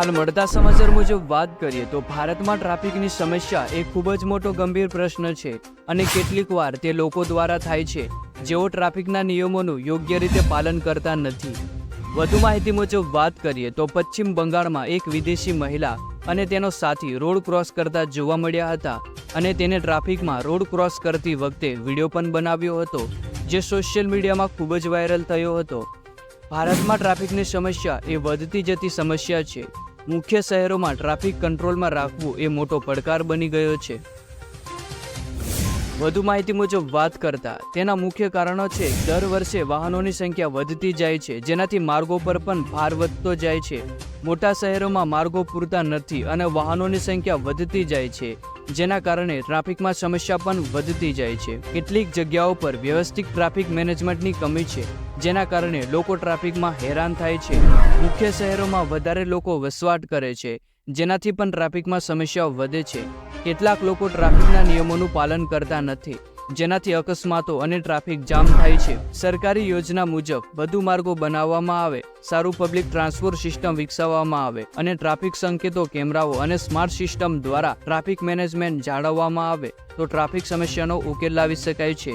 હાલ મળતા સમાચાર મુજબ વાત કરીએ તો ભારતમાં ટ્રાફિકની સમસ્યા એ ખૂબ જ મોટો ગંભીર પ્રશ્ન છે અને કેટલીક વાર તે લોકો દ્વારા થાય છે. જેઓ ટ્રાફિકના નિયમોનું યોગ્ય રીતે પાલન કરતા નથી. વધુ માહિતી મુજબ વાત કરીએ તો પશ્ચિમ બંગાળમાં એક વિદેશી મહિલા અને તેનો સાથી રોડ ક્રોસ કરતા જોવા મળ્યા હતા અને તેને ટ્રાફિકમાં રોડ ક્રોસ કરતી વખતે વીડિયો પણ બનાવ્યો હતો, જે સોશિયલ મીડિયામાં ખૂબ જ વાયરલ થયો હતો. ભારતમાં ટ્રાફિકની સમસ્યા એ વધતી જતી સમસ્યા છે. મુખ્ય શહેરોમાં ટ્રાફિક કંટ્રોલમાં રાખવું એ મોટો પડકાર બની ગયો છે. વધુ માહિતી મુજબ વાત કરતા, તેના મુખ્ય કારણો છે, દર વર્ષે વાહનોની સંખ્યા વધતી જાય છે, જેનાથી માર્ગો પર પણ ભાર વધતો જાય છે. મોટા શહેરોમાં માર્ગો પૂરતા નથી અને વાહનોની સંખ્યા વધતી જાય છે. જેના કારણે ટ્રાફિકમાં સમસ્યા પણ વધતી જાય છે. કેટલીક જગ્યાઓ પર વ્યવસ્થિત ટ્રાફિક મેનેજમેન્ટની કમી છે, જેના કારણે લોકો ટ્રાફિકમાં હેરાન થાય છે. મુખ્ય શહેરોમાં વધારે લોકો વસવાટ કરે છે, જેનાથી પણ ટ્રાફિકમાં સમસ્યાઓ વધે છે. કેટલાક લોકો ટ્રાફિકના નિયમોનું પાલન કરતા નથી. જેનાથી અકસ્માતો અને ટ્રાફિક જામ થાય છે. સરકારી યોજના મુજબ વધુ માર્ગો બનાવવામાં આવે, સારું પબ્લિક ટ્રાન્સપોર્ટ સિસ્ટમ વિકસાવવામાં આવે અને ટ્રાફિક સંકેતો, કેમેરાઓ અને સ્માર્ટ સિસ્ટમ દ્વારા ટ્રાફિક મેનેજમેન્ટ જાળવવામાં આવે. તો ટ્રાફિક સમસ્યાનો ઉકેલ લાવી શકાય છે.